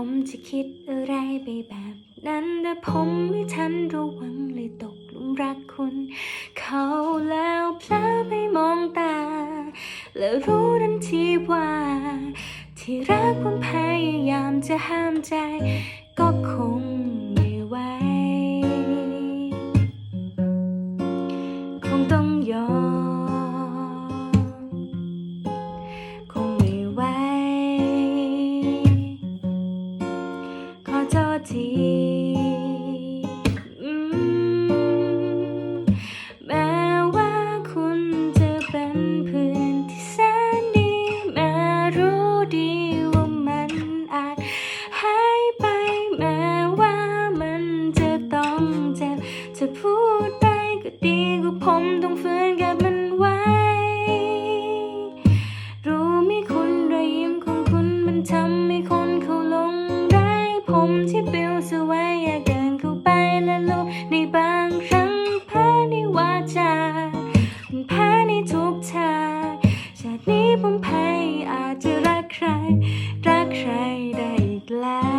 ผมจะคิดอะไรไปแบบนั้นแต่ผมไม่ทันระวังเลยตกหลุมรักคุณ เขาแล้วเพลอไปมองตา แล้วรู้ทันทีว่า ที่รักผมพยายามจะห้ามใจ ก็คง ทีแม้ว่าคุณจะเป็นเพื่อนที่แสนดีแม้รู้ดีว่ามันอาจหายไป แม้ว่ามันจะต้องเจ็บจะพูดไปก็ดีกว่าผมต้องฝืน สวายอยากเดินเข้าไปและลูบในบางครั้งแพ้ในวาจาแพ้ในทุกทางชาตินี้ผมแพ้อาจจะรักใคร รักใครได้อีกแล้ว